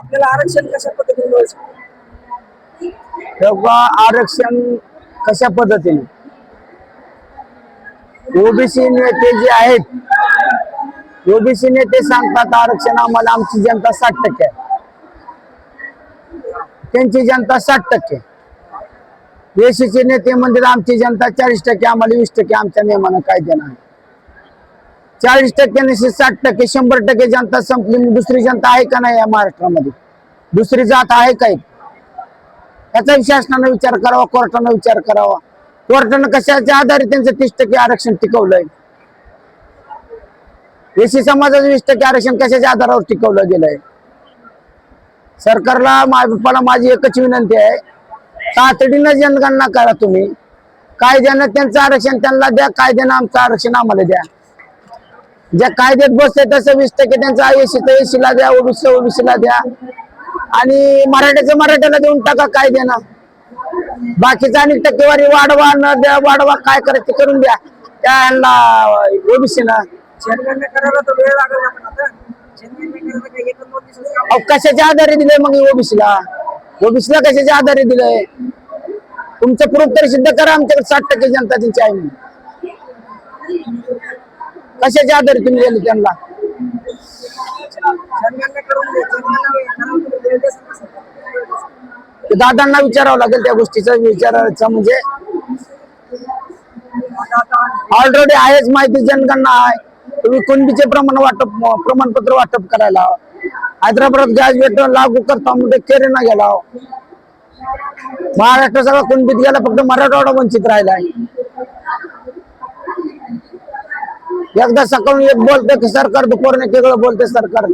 आपल्याला आरक्षण कशा पद्धतीने मिळू शकतं? तेव्हा आरक्षण कशा पद्धतीने? ओबीसी नेते जे आहेत ओबीसी नेते सांगतात आरक्षण आम्हाला आमची जनता साठ टक्के आहे. त्यांची जनता साठ टक्के एसीचे नेते म्हणजे आमची जनता चाळीस टक्के आम्हाला वीस टक्के आमच्या नियमानं काय आहे चाळीस टक्क्यांनी साठ टक्के शंभर टक्के जनता संपली. दुसरी जनता आहे का नाही या महाराष्ट्रामध्ये? दुसरी जात आहे काय याचा शासनानं विचार करावा कोर्टानं विचार करावा. कोर्टानं कशाच्या आधारे त्यांचं तीस टक्के आरक्षण टिकवलंय? एसी समाजाचं वीस टक्के आरक्षण कशाच्या आधारावर टिकवलं गेलंय? सरकारला मायबापाला माझी एकच विनंती आहे तातडीनं जनगणना करा तुम्ही. कायद्यानं त्यांचं आरक्षण त्यांना द्या कायद्यानं आमचं आरक्षण आम्हाला द्या. ज्या कायद्यात बसते तसं वीस टक्के त्यांचं एसी तर एसीला द्या ओबीसी ओबीसीला द्या. आणि मराठ्याचं मराठ्याला देऊन टाका कायद्यानं बाकीचं आणि टक्केवारी वाढवा न द्या वाढवा काय करायचं ते करून द्या. त्यांना ओबीसी ना. कशाच्या आधारे दिलंय मग ओबीसीला? ओबीसीला कशाच्या आधारे दिलंय तुमचं प्रूफ तरी सिद्ध करा आमच्याकडे साठ टक्के जनता त्यांची आहे. कशाच्या आधारे तुम्ही दिले त्यांना दादांना विचारावं लागेल त्या गोष्टीचा विचारायचा म्हणजे. ऑलरेडी आहेच माहिती जनगणना आहे. तुम्ही कुणबीचे प्रमाण वाटप प्रमाणपत्र वाटप करायला हैदराबाद ग्रॅज्युएट लागू करता म्हणजे केरेना गेला महाराष्ट्र सगळा कुणबीत गेला फक्त मराठवाडा वंचित राहिला आहे. एकदा सकाळून एक बोलते की सरकार दुपारने वेगळं बोलते सरकार.